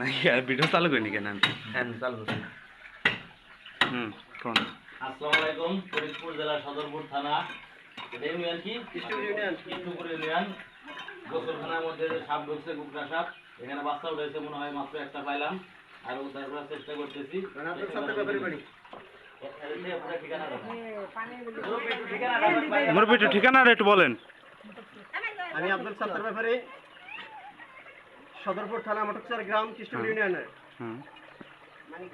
নাকি আর ভিডিও চালু করিনি কেন আমি হ্যাঁ চালু করছি হুম কোন আসসালামু আলাইকুম ফরিদপুর জেলা সদরপুর থানা ইউনিয়ন কি কৃষ্ণপুর ইউনিয়ন গোসলখানার মধ্যে সাপ ঢুকছে কুকরা সাপ এখানে বাচ্চা উঠেছে মনে হয় মাত্র একটা পাইলাম আর উদ্ধার করার চেষ্টা করতেছি আপনার ঠিকানাটা একটু বলেন আমি আব্দুল সাত্তার ব্যাপারে সদরপুর থানা মটকচার গ্রাম কৃষ্ণ ইউনিয়নের।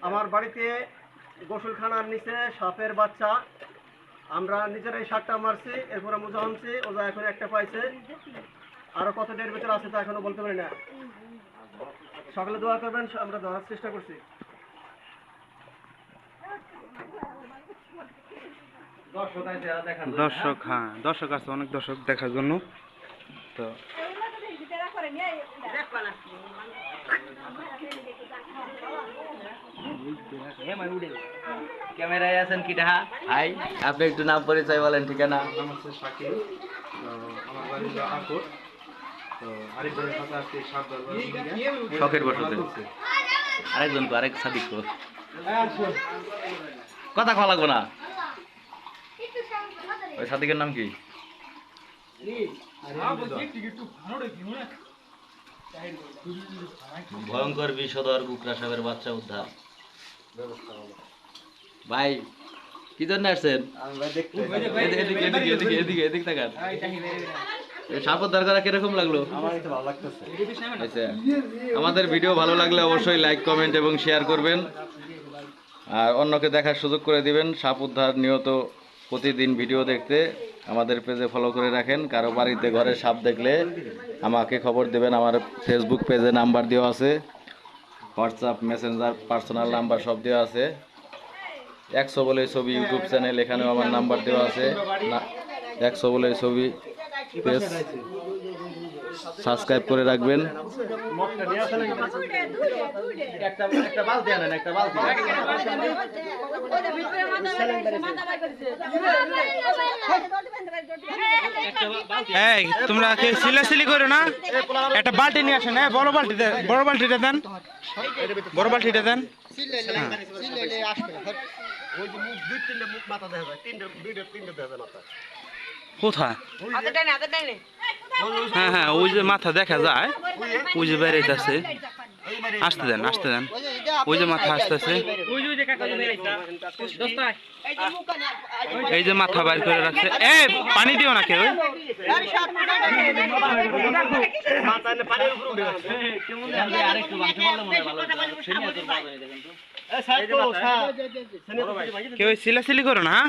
আমার বাড়িতে গোসলখানার নিচে সাপের বাচ্চা। আমরা নিজেরাই সারটা মারছি এরপরে মোজা আনছি ওজা এখন একটা পাইছে। আরও কত ডের ভিতরে আছে তা এখনও বলতে পারি না। সকালে দোয়া করবেন আমরা ধরার চেষ্টা করছি। দর্শক দর্শক হ্যাঁ। দর্শক আছে অনেক দর্শক দেখার জন্য। তো ক্যামেরায় আছেন কি ডাহা? হাই আপনি একটু নাম পরিচয় বলেন ঠিকানা? নাম হচ্ছে শাকিল। আমার বাড়ি আকর শখের বসতে আরেকজন আরেক সাদিক কথা কওয়া লাগবো না। ওই সাদিকের নাম কি? ভয়ঙ্কর বিষধর কুকরা সাপের বাচ্চা উদ্ধার। ভাই কি জন্য আসছেন? সাপ উদ্ধার করা কীরকম লাগল? আচ্ছা আমাদের ভিডিও ভালো লাগলে অবশ্যই লাইক কমেন্ট এবং শেয়ার করবেন। আর অন্যকে দেখার সুযোগ করে দিবেন। সাপ উদ্ধার নিয়ত প্রতিদিন ভিডিও দেখতে আমাদের পেজে ফলো করে রাখেন। কারও বাড়িতে ঘরে সাপ দেখলে আমাকে খবর দেবেন। আমার ফেসবুক পেজে নাম্বার দেওয়া আছে। হোয়াটসঅ্যাপ মেসেঞ্জার পার্সোনাল নাম্বার সব দেওয়া আছে। একশো বলে ছবি ইউটিউব চ্যানেল এখানেও আমার নাম্বার দেওয়া আছে। না- একশো বলে ছবি পেজ। সাবস্ক্রাইব করে রাখবেন। একটা একটা বালতি আনেন একটা বালতি এই তোমরা কে সিলাসিলি করো না? একটা বালতি নিয়ে আসেন হ্যাঁ বড় বালতি দেন বড় বালতিটা দেন। বড় বালতিটা দেন। ওই যে মুখ দুই তিনটে মুখ মাথা দেখা যায় তিনটে দুইটা তিনটে দেখা যায় মাথা কোথায় হ্যাঁ হ্যাঁ ওই যে মাথা দেখা যায়, ওই যে বেড়াইতেছে আসতে দেন আসতে দেন ওই যে মাথা আসতেছে এই যে মাথা বাইর করে রাখছে এ, পানি দিও না কেউ। কেউ সিলাসিলি করো না হ্যাঁ?